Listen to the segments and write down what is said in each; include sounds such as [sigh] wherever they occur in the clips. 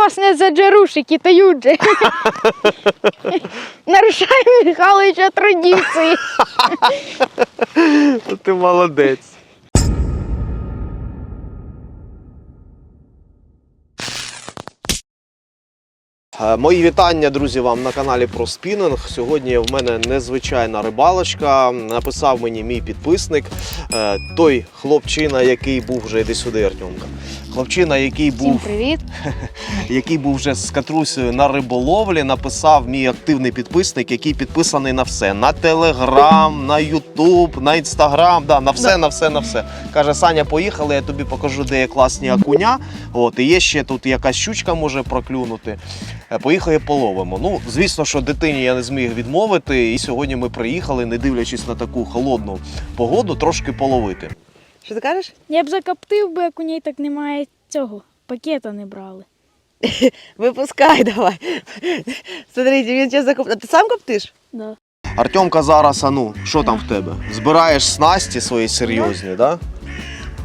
вас не за джерушики та юджи. [laughs] Нарушаємо Михайловича традиції. [laughs] Ти молодець. Е, Мої вітання, друзі, вам на каналі про спінинг. Сьогодні в мене незвичайна рибалочка. Написав мені мій підписник, е, той хлопчина, який був вже йди сюди, Артемка. Хлопчина, який Всім був привіт. [laughs] який був вже з катрусею на риболовлі, написав мій активний підписник, який підписаний на все: на Телеграм, на Ютуб, на Інстаграм, да, на все, на все, на все. Каже, Саня, поїхали, я тобі покажу, де є класні окуня. От, і є ще тут якась щучка може проклюнути. Е, Поїхали половимо. Ну, звісно, що дитині я не зміг відмовити. І сьогодні ми приїхали, не дивлячись на таку холодну погоду, трошки половити. Що ти кажеш? Я б закоптив би, як у ній так немає цього. Пакета не брали. [laughs] Випускай давай. Смотрите, він зараз закоп... А ти сам коптиш? Да. Артемка зараз, а ну, що там в тебе? Збираєш снасті свої серйозні, да?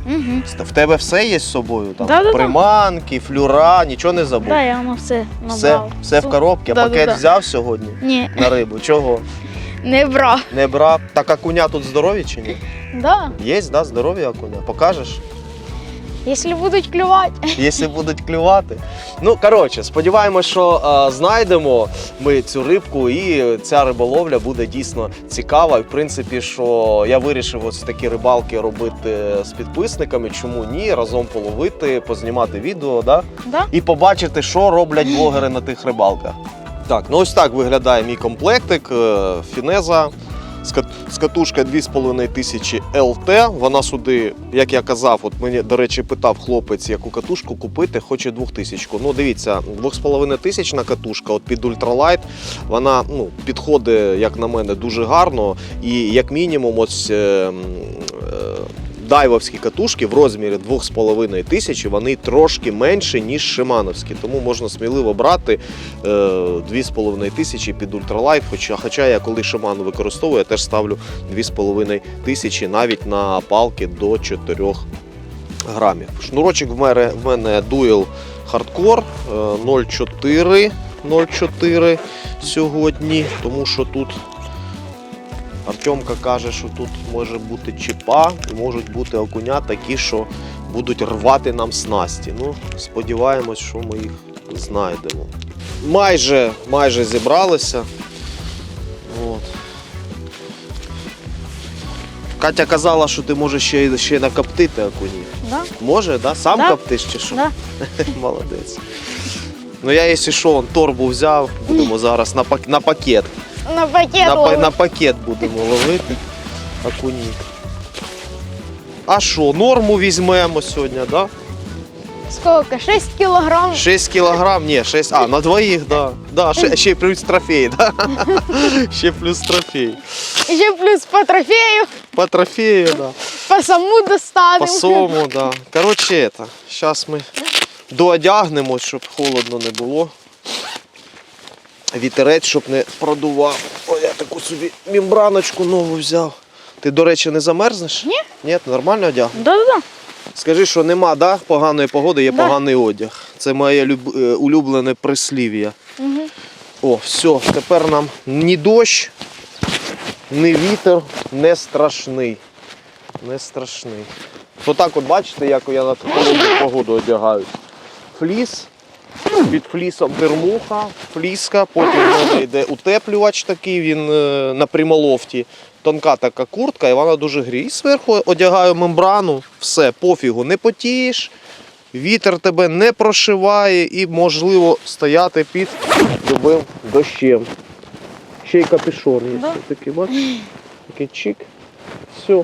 Угу. В тебе все є з собою? Там Да-да-да. приманки, флюра, нічого не забув. Да, я воно все все, набрав. все в коробці, а Да-да-да. пакет взяв сьогодні Ні, на рибу. Чого? Не брав. Не брав. Так акуня тут здорові чи ні? Да. Є, да, здорові акуня. Покажеш? Якщо будуть клювати. Якщо будуть клювати. Ну, коротше, сподіваємось, що е, знайдемо ми цю рибку, і ця риболовля буде дійсно цікава. І в принципі, що я вирішив ось такі рибалки робити з підписниками. Чому ні? Разом половити, познімати відео, да? Да? і побачити, що роблять блогери на тих рибалках. Так, ну ось так виглядає мій комплектик. е, Фінеза з кат- з катушкою 2500 ЛТ. Вона сюди, як я казав, от мені, до речі, питав хлопець, яку катушку купити, хоче 2000. Ну, дивіться, 2500 катушка от під ультралайт, вона ну, підходить, як на мене, дуже гарно. І як мінімум, ось. Е, е, Дайвовські катушки в розмірі 2,5 тисячі, вони трошки менші, ніж шимановські. Тому можна сміливо брати е, 2,5 тисячі під ультралайт. Хоча, хоча я коли шиману використовую, я теж ставлю 2,5 тисячі навіть на палки до 4 грамів. Шнурочок в мене, в мене Dual Hardcore е, 0,4 0,4 сьогодні, тому що тут Артемка каже, що тут може бути чіпа і можуть бути окуня такі, що будуть рвати нам снасті. Ну, сподіваємось, що ми їх знайдемо. Майже, майже зібралися. От. Катя казала, що ти можеш ще, ще накоптити окунів. Да? Може, да? Сам Да. коптиш чи що? Да. [laughs] Молодець. Ну я, якщо що, он, торбу взяв, будемо зараз на, пак- на пакет. На пакет. На, па- на пакет будемо ловити окунів. А що, норму візьмемо сьогодні, да? Скільки? 6 кілограм. 6 кілограм, ні, 6, а, на двоїх, да. да ще, ще плюс трофей, да? [laughs] ще плюс трофей. Ще плюс по трофею, По трофею, да. по саму По достанемо. сому, да. Коротше, это, зараз ми доодягнемось, щоб холодно не було. Вітерець, щоб не продував. О, я таку собі мембраночку нову взяв. Ти, до речі, не замерзнеш? Ні. Ні, нормально одяг? Да-да-да. Скажи, що нема да, поганої погоди, є Да. поганий одяг. Це моє люб... е, улюблене прислів'я. Угу. О, все, тепер нам ні дощ, ні вітер не страшний. Не страшний. То так от бачите, як я на холодну погоду одягаюсь. Фліс, під флісом термуха, фліска, потім йде утеплювач такий, він е, на прямолофті. Тонка така куртка, і вона дуже гріє. І зверху одягаю мембрану, все, пофігу, не потієш, вітер тебе не прошиває і можливо стояти під любим дощем. Ще й капюшон є. Да. Такий, бачиш? Такий чик. Все.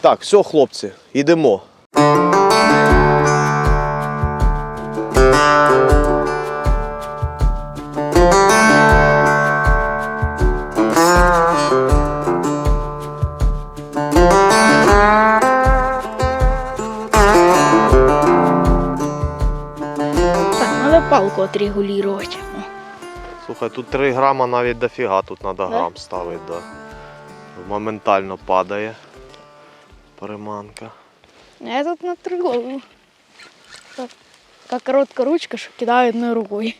Так, все, хлопці, йдемо. Треба палку. Слухай, тут 3 грама навіть дофіга, тут треба грам ставити, да. Моментально падає приманка. Я тут на три ловлю. Така коротка ручка, що кидає одною рукою.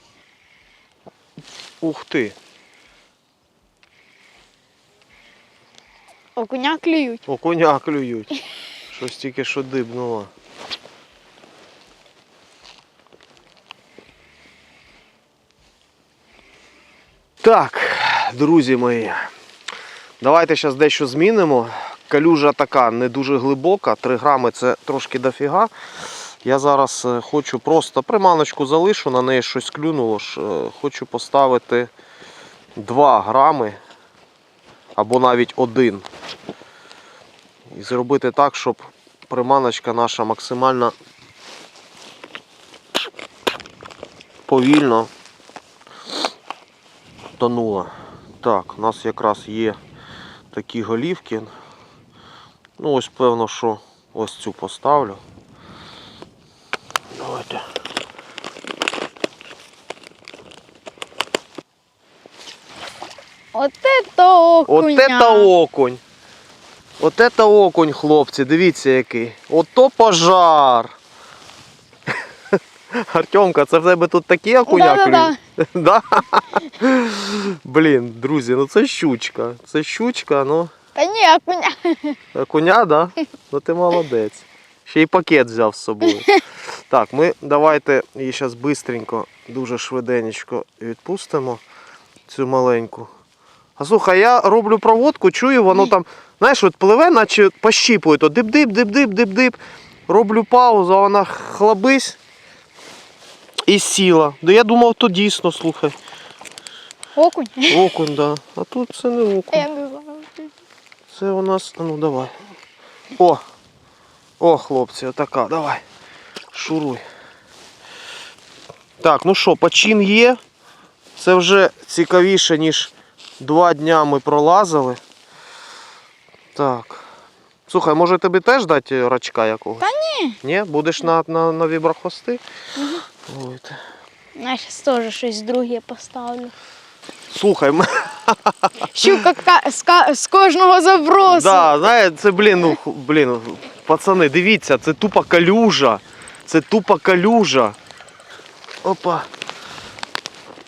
Ух ти! Окуня клюють. Окуня клюють. Щось тільки що дибнуло. Так, друзі мої, давайте зараз дещо змінимо. Калюжа така не дуже глибока, 3 грами це трошки дофіга. Я зараз е, хочу просто приманочку залишу, на неї щось клюнуло. е, Хочу поставити 2 грами або навіть 1 і зробити так, щоб приманочка наша максимально повільно тонула. Так, у нас якраз є такі голівки. Ну ось певно, що ось цю поставлю. Давайте. От це окуня. От это окунь. От это окунь, хлопці, дивіться який. Ото пожар. Артемка, це в тебе тут такі окуня Да-да-да. [laughs] Блін, друзі, ну це щучка. Це щучка, ну. Та ні, окуня. Окуня, да? Ну ти молодець. Ще й пакет взяв з собою. [laughs] Так, ми давайте її зараз бистренько, дуже швиденько відпустимо цю маленьку. А слухай, я роблю проводку, чую, воно там, знаєш, от пливе, наче пощіпує, то дип-дип, дип-дип, дип-дип. Роблю паузу, а вона хлабись і сіла. Да я думав, то дійсно, слухай. Окунь. Окунь, да. А тут це не окунь. Я не знаю. Це у нас. А ну давай. О! О, хлопці, отака, давай. Шуруй. Так, ну що, почин є. Це вже цікавіше, ніж два дня ми пролазили. Так. Слухай, може тобі теж дати рачка якогось? Та ні. Ні? Будеш на, на, на віброхвости? Ой, ти. Я зараз теж щось друге поставлю. Слухай, ми... [laughs] Щука ка- з, ка- з кожного забросу. Да, знаєте, це, блін, ну, ху- блін, пацани, дивіться, це тупа калюжа. Це тупа калюжа. Опа.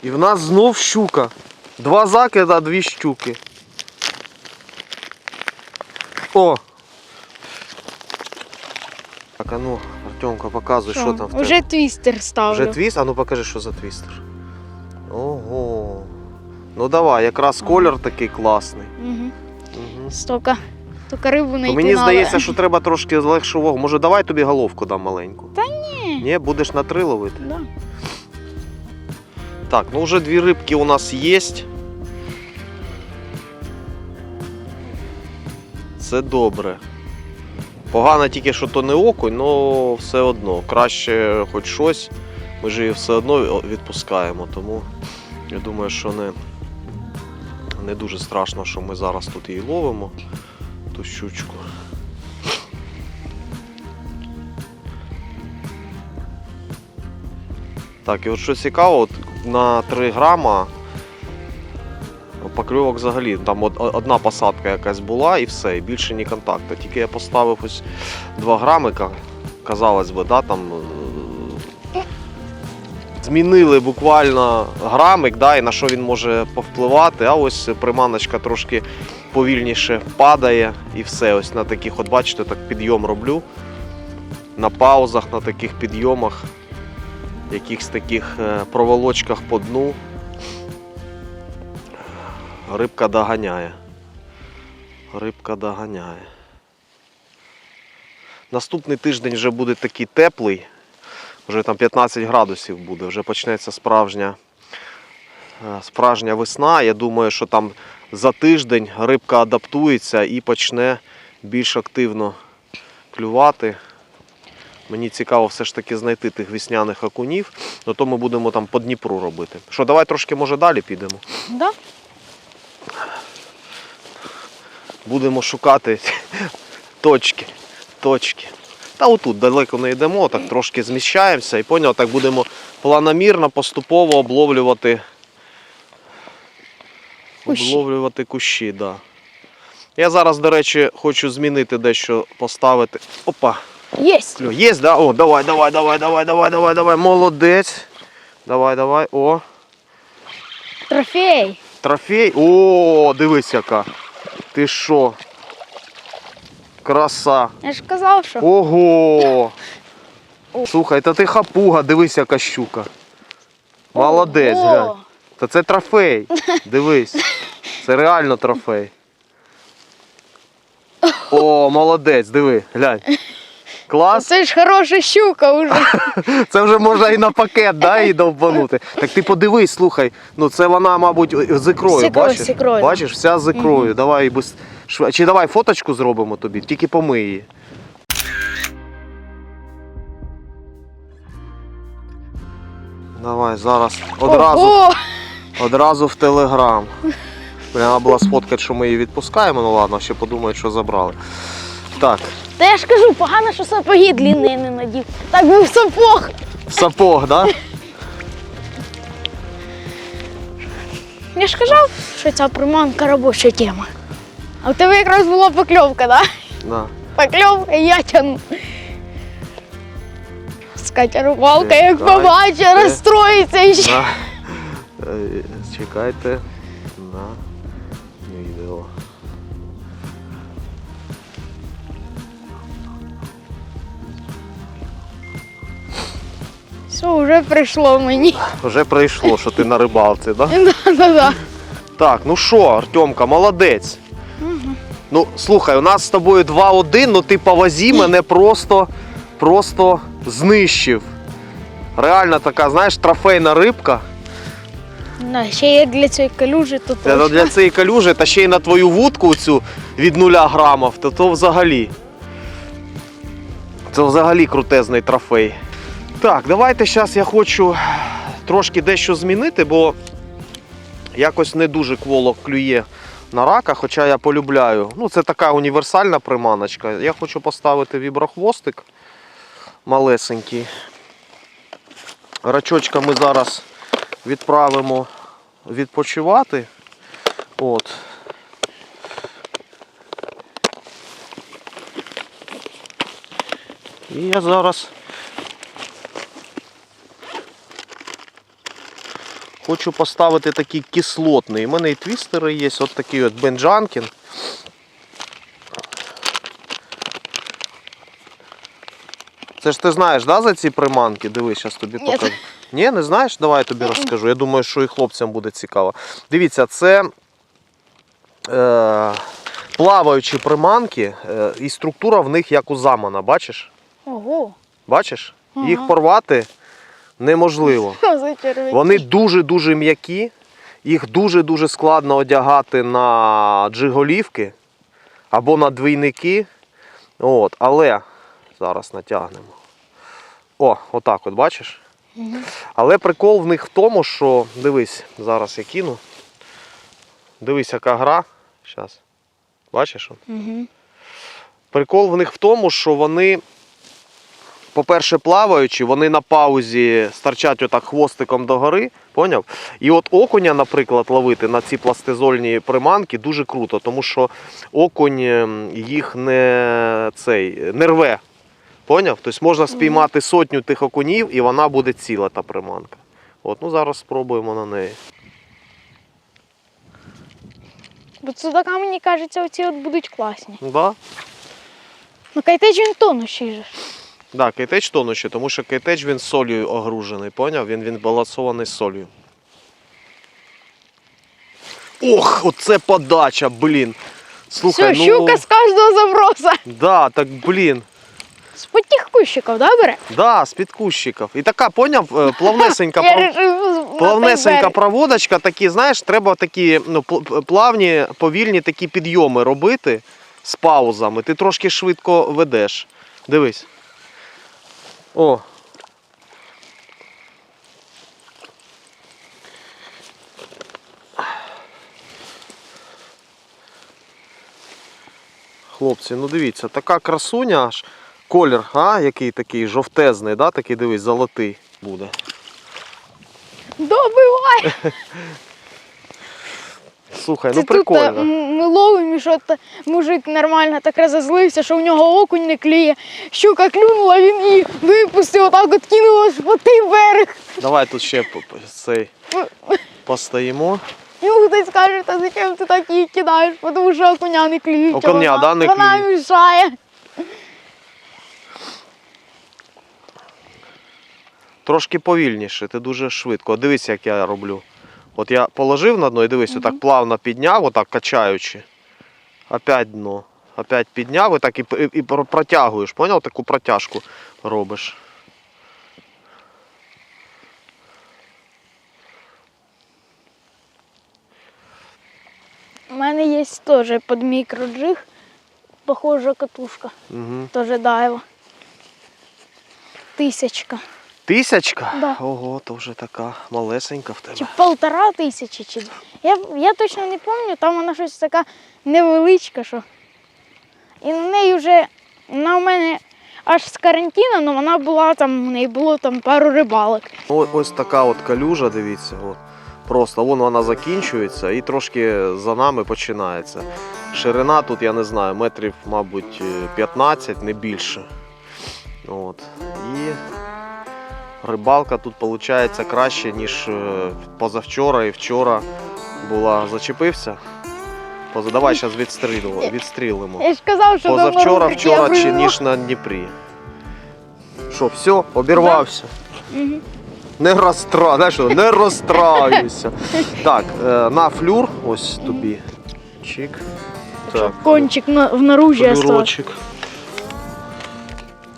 І в нас знов щука. Два закида, дві щуки. О! Так, а ну, Артемка, показуй, що, там в тебе. Вже твістер ставлю. Вже твіст? А ну покажи, що за твістер. Ого. Ну давай, якраз колір такий класний. Угу. Угу. Стока. Тільки рибу То знайти мені здається, що треба трошки легшу вагу. Може, давай тобі головку дам маленьку. Та ні. Ні, будеш на три ловити. Да. Так, ну вже дві рибки у нас є. Це добре. Погано тільки, що то не окунь, але все одно. Краще хоч щось. Ми ж її все одно відпускаємо, тому я думаю, що не, не дуже страшно, що ми зараз тут її ловимо, ту щучку. Так, і от що цікаво, от на 3 грама покльовок взагалі. Там одна посадка якась була і все, і більше ні контакту. Тільки я поставив ось 2 грами, ка- казалось би, да, там. е, Змінили буквально грамик, да, і на що він може повпливати, а ось приманочка трошки повільніше падає і все. Ось на таких, от бачите, так підйом роблю. На паузах, на таких підйомах якихось таких е, проволочках по дну. Рибка доганяє. Рибка доганяє. Наступний тиждень вже буде такий теплий. Вже там 15 градусів буде, вже почнеться справжня, е, справжня весна. Я думаю, що там за тиждень рибка адаптується і почне більш активно клювати. Мені цікаво все ж таки знайти тих весняних окунів, ну то ми будемо там по Дніпру робити. Що, давай трошки може далі підемо. Да? Будемо шукати [laughs] точки. точки. Та отут далеко не йдемо, так трошки зміщаємося і поняв, так будемо планомірно, поступово обловлювати. Кущі. Обловлювати кущі, да. Я зараз, до речі, хочу змінити дещо поставити. Опа! Єсть. Клю, Є, да? О, давай, давай, давай, давай, давай, давай, давай. Молодець. Давай, давай. О, Трофей. трофей. О, дивись яка. Ти що? Краса. Я ж казав, що. Ого! Слухай, та ти хапуга, дивись, яка щука. Молодець, Ого. глянь. Та це трофей. [laughs] Дивись. Це реально трофей. О, молодець, диви, глянь. Клас. Це ж хороша щука уже. [laughs] Це вже можна і на пакет, да, і довбанути. Так ти подивись, слухай, ну це вона, мабуть, з ікрою, З ікрою, бачиш? з ікрою. Бачиш, вся з ікрою. Давай без... Чи давай фоточку зробимо тобі, тільки помий її. Давай зараз одразу, Ого! одразу в телеграм. Треба було сфоткати, що ми її відпускаємо, ну ладно, ще подумають, що забрали. Так, Та я ж кажу, погано, що сапоги длинні не надів. Так би в сапог. сапог, да? Я ж казав, що ця приманка робоча тема. А в тебе якраз була покльовка, так? Да. Покльовка, я тягну. Скатя рибалка, Чекай, як побачить, розстроїться ще. На... Е, Чекайте Все, вже прийшло мені. Вже прийшло, що ти на рибалці, да? [laughs] Да-да-да. Так, ну що, Артемка, молодець. Ну, слухай, у нас з тобою 2-1, ну ти по вазі мене просто, просто знищив. Реально така, знаєш, трофейна рибка. Да, ще як для цієї калюжі, то Це точно. для цієї калюжі, та ще й на твою вудку цю від нуля грамів, то то взагалі. Це взагалі крутезний трофей. Так, давайте зараз я хочу трошки дещо змінити, бо якось не дуже кволо клює на рака, хоча я полюбляю. Ну, це така універсальна приманочка. Я хочу поставити віброхвостик малесенький. Рачочка ми зараз відправимо відпочивати. От. І я зараз хочу поставити такий кислотний. У мене і твістери є, от такий от бенджанкін. Це ж ти знаєш, да, за ці приманки? Дивись, зараз тобі Ні. покажу. Ні, не знаєш? Давай я тобі розкажу. Я думаю, що і хлопцям буде цікаво. Дивіться, це е, плаваючі приманки, е, і структура в них як у замана, бачиш? Ого. Бачиш? Ага. Їх порвати неможливо. [laughs] Що? Вони дуже-дуже м'які, їх дуже-дуже складно одягати на джиголівки або на двійники. От, але зараз натягнемо. О, отак от бачиш? Але прикол в них в тому, що дивись, зараз я кину. Дивись, яка гра. Зараз. Бачиш? Угу. Прикол в них в тому, що вони, по-перше, плаваючи, вони на паузі старчать отак хвостиком догори, поняв? І от окуня, наприклад, ловити на ці пластизольні приманки дуже круто, тому що окунь ем, їх не, цей, не рве. Поняв? Тобто можна спіймати сотню тих окунів і вона буде ціла та приманка. От, ну зараз спробуємо на неї. Бо судака, мені кажеться, оці от будуть класні. Да? Ну кайтеч він тонущий же. Да, кейтеч тонучий, тому що кейтеч він солью огружений, поняв? Він, він балансований солью. Ох, оце подача, блін. Слухай, Все, ну. щука з кожного заброса. Да, так блін. З потіх кущиків, да, бере? Да, з-під кущиків. І така, поняв, е, плавнесенька, [laughs] Я пров- на плавнесенька берег. проводочка, такі, знаєш, треба такі ну, пл- плавні, повільні такі підйоми робити з паузами. Ти трошки швидко ведеш. Дивись. О, Хлопці, ну дивіться, така красуня аж. Колір, а, який такий жовтезний, да? такий дивись, золотий буде. Добивай! [laughs] Слухай, ну е, прикольно. ми ловимо, що мужик нормально так розозлився, що в нього окунь не клює. Щука клюнула, він її випустив, отак от кинула той берег. Давай тут ще цей постоїмо. Йому хтось каже, та зачем ти так її кидаєш, тому що окуня не а Окуня, вона, да, не вона клюють. мішає. Трошки повільніше, ти дуже швидко. Дивись, як я роблю. От я положив на дно і дивись, отак плавно підняв, отак качаючи. Опять дно. Опять підняв і так і, і, і протягуєш, поняв? Таку протяжку робиш. У мене є теж під мікроджиг, похожа катушка, Угу. теж дайва. Тисячка. Тисячка? Да. Ого, то вже така малесенька в тебе. Чи полтора тисячі, чи я, я точно не пам'ятаю, там вона щось така невеличка, що. І на неї вже вона в мене аж з карантину, але вона була там, в неї було там пару рибалок. О- Ось така от калюжа, дивіться. От. Просто вон вона закінчується і трошки за нами починається. Ширина тут, я не знаю, метрів, мабуть, е, 15, не більше. От. І рибалка тут виходить краще, ніж е, позавчора і вчора була. Зачепився? Давай зараз відстрілимо. відстрілимо. Я ж казав, що Позавчора, вчора чи ніж на Дніпрі. Що, все, обірвався. Не розстра... Знаєш, не розстраюся. Так, е, на флюр, ось тобі. Чик. Так, кончик в наружі.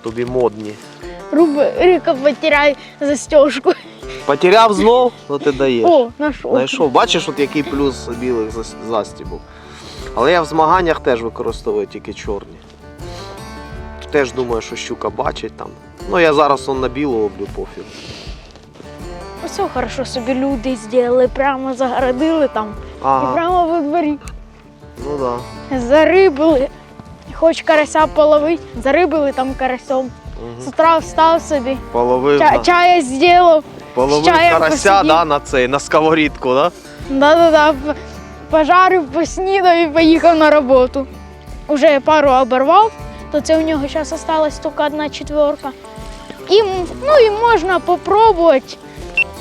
Тобі модні. Рубрика потеряй застежку. Потеряв знов, ну ти даєш. О, нашов. Знайшов. Бачиш, от який плюс білих зас- застібок. Але я в змаганнях теж використовую тільки чорні. Теж думаю, що щука бачить там. Ну я зараз он на білу ловлю пофіг. Все хорошо собі люди зробили, прямо загородили там. І прямо во дворі. ну да. Зарибили. Хоч карася половить, зарибили там карасем. З Угу. утра встав собі, Половив, ча- на, чая зробив. половив з карася да, на цей, на сковорідку, да? Да-да-да, пожарив, поснідав і поїхав на роботу. Уже пару оборвав, то це у нього зараз залишилась тільки одна четверка. І, ну, і можна попробувати,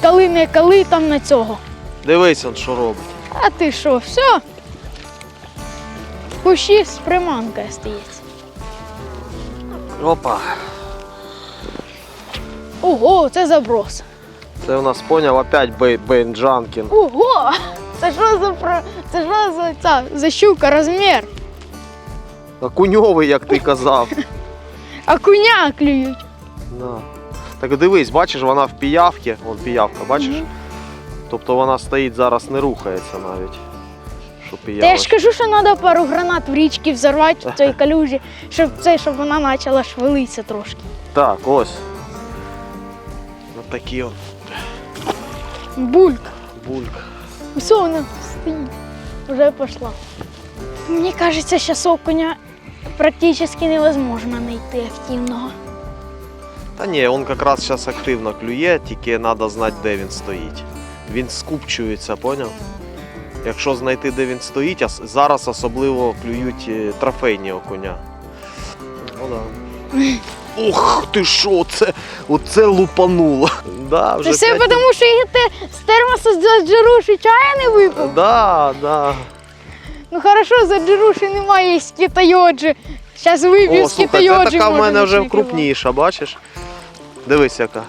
коли не коли там на цього. Дивись, он що робить. А ти що, все? Кущі з приманкою стається. Опа. Ого, це заброс. Це у нас поняв опять Бей- Бейнджанкін. Ого! Це що за про- це що за ця за щука розмір? Окуньовий, як ти казав. [laughs] А куня клюють. Да. Так дивись, бачиш, вона в піявці, вон піявка, бачиш? Мгм. Тобто вона стоїть зараз, не рухається навіть. Що Та я ж піявочка. кажу, що треба пару гранат в річці взорвати в цій [laughs] калюжі, щоб це, щоб вона почала швелитися трошки. Так, ось. Такі от Бульк. бульк. Все, вона стоїть. Вже пішла. Мені кажеться, зараз окуня практично невозможно знайти активного. Та ні, він якраз зараз активно клює, тільки треба знати, де він стоїть. Він скупчується, поняв? Якщо знайти, де він стоїть, а зараз особливо клюють е, трофейні окуня. Ну да. [laughs] Ух ти що, це, оце лупануло. Да, Це все п'ять- тому, що я те з термоса за джеруші чая не випив. Да, да. Ну хорошо, за джеруші немає є скітайоджі. Зараз вип'ю О, слухай, це така в може, мене вже не крупніша, бачиш? Дивись яка.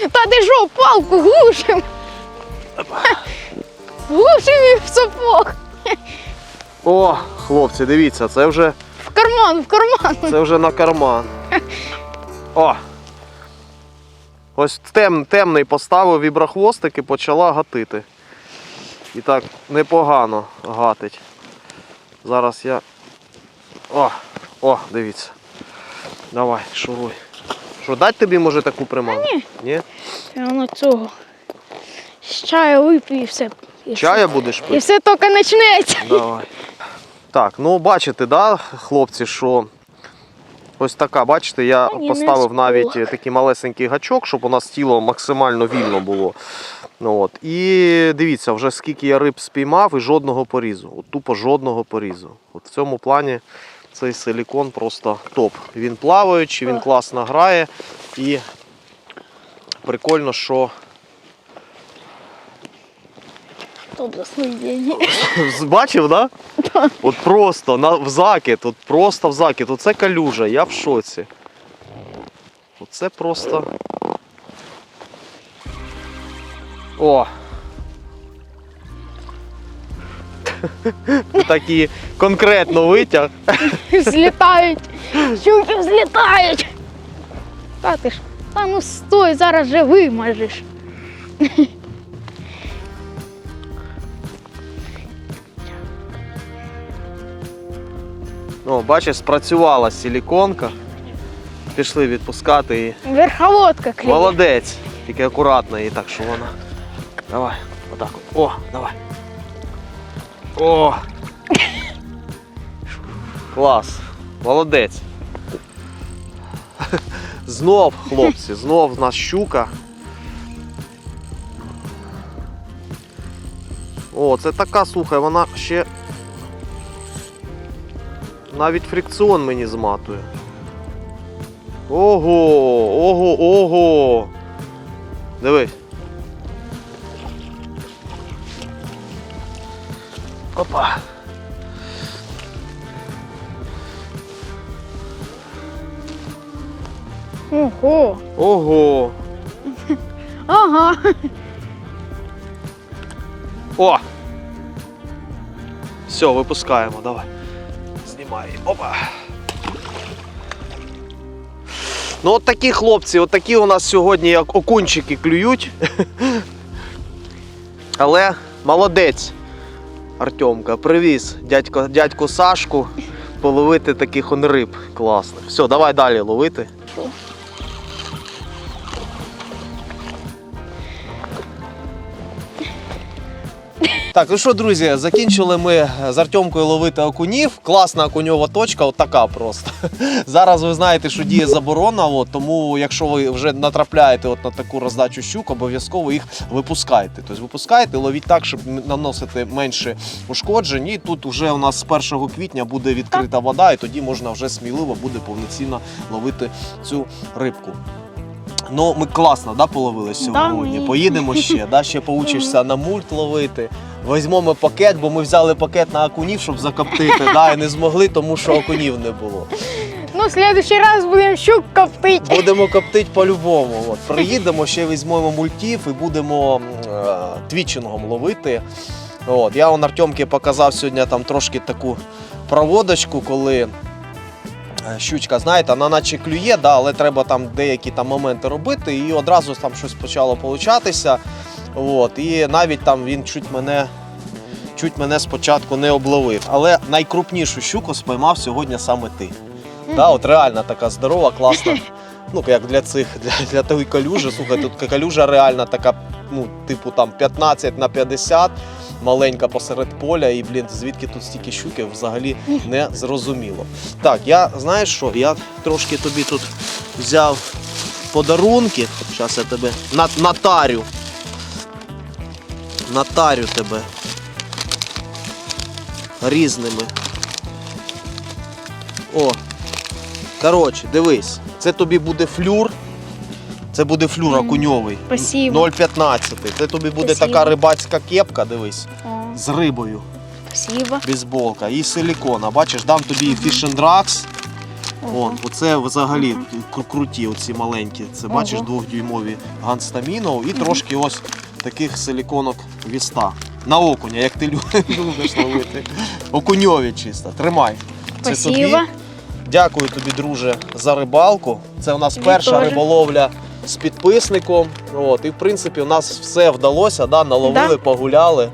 Та ти що, палку глушим? Глушим і в сапог. О, хлопці, дивіться, це вже, карман, в карман. це вже на карман. О! Ось тем, темний поставив віброхвостик і почала гатити. І так непогано гатить. Зараз я. О! О, дивіться. Давай, шуруй. Що, дать тобі може таку приманку? ні. Ні? Воно цього. З чаю вип'ю і все. І Чая все. будеш пити? І все тільки почнеться. Давай. Так, ну бачите, да, хлопці, що Ось така, бачите, я Ні, не поставив навіть такий малесенький гачок, щоб у нас тіло максимально вільно було. Ну, от. І дивіться, вже скільки я риб спіймав і жодного порізу. От тупо жодного порізу. От в цьому плані цей силікон просто топ. Він плаваючий, він класно грає. І прикольно, що Топ [laughs] заслуження. Бачив, да? От просто на, в закид, от просто в закид. Оце калюжа, я в шоці. Оце просто. О! [laughs] Такі конкретно витяг. Злітають. Щуки взлітають. Та ти ж. Та ну стой, зараз же вимажеш. О, бачиш, спрацювала силіконка. Пішли відпускати її. Верховодка клює. Молодець. Тільки акуратно її так, що вона. Давай, отак. от. О, давай. О! Клас. Молодець. Знов, хлопці, знов в нас щука. О, це така, слухай, вона ще. Навіть фрикціон мені зматує. Ого, ого, ого. Дивись. Опа. Ого. Ого. [laughs] Ага. О! Все, випускаємо, давай. Знімай. Опа. Ну от такі хлопці, от такі у нас сьогодні як окунчики клюють. [laughs] Але молодець. Артемка привіз дядько, дядьку Сашку половити таких он риб класних. Все, давай далі ловити. Так, ну що, друзі, закінчили ми з Артемкою ловити окунів. Класна окуньова точка, от така просто. [laughs] Зараз ви знаєте, що діє заборона, от, тому якщо ви вже натрапляєте от на таку роздачу щук, обов'язково їх випускайте. Тобто випускайте, ловіть так, щоб наносити менше ушкоджень. І тут вже у нас з 1 квітня буде відкрита вода, і тоді можна вже сміливо буде повноцінно ловити цю рибку. Ну, ми класно да, половили сьогодні. ми. Поїдемо ще, да, ще [laughs] поучишся на мульт ловити. Візьмемо пакет, бо ми взяли пакет на окунів, щоб закоптити, да, і не змогли, тому що окунів не було. Ну, в следующий раз будемо щук коптити. Будемо коптити по-любому. От. Приїдемо, ще візьмемо мультів і будемо е, твічингом ловити. От. Я он Артемки показав сьогодні там трошки таку проводочку, коли е, щучка, знаєте, вона наче клює, да, але треба там деякі там моменти робити, і одразу там щось почало получатися. От. І навіть там він чуть мене. Чуть мене спочатку не обловив. Але найкрупнішу щуку спіймав сьогодні саме ти. Да, от реально така здорова, класна. [laughs] Ну, як для цих, для, для тої калюжі. Слухай, тут калюжа реально така, ну, типу там 15 на 50, маленька посеред поля, і, блін, звідки тут стільки щуки взагалі не зрозуміло. Так, я знаєш що? Я трошки тобі тут взяв подарунки. Зараз я тебе на- натарю. Натарю тебе різними. О, Коротше, дивись, це тобі буде флюр. Це буде флюр окуньовий. 0,15. Це тобі буде Спасибо. така рибацька кепка, дивись, О, з рибою, спасибо. бейсболка і силікона. Бачиш, дам тобі Fish and Drugs. Вон, оце взагалі круті, оці маленькі. Це бачиш двохдюймові ганстамінов і трошки ось таких силіконок віста. На окуня, як ти [laughs] любиш ловити. Окуньові чисто. Тримай. Це тобі. Дякую тобі, друже, за рибалку. Це у нас Тобі перша теж. риболовля з підписником. От, і в принципі у нас все вдалося, да, наловили, Да. погуляли.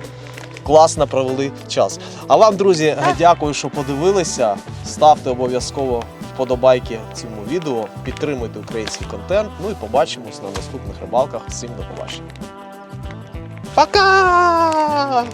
Класно провели час. А вам, друзі, Так. дякую, що подивилися. Ставте обов'язково вподобайки цьому відео, підтримуйте український контент. Ну і побачимось на наступних рибалках. Всім до побачення. Пока!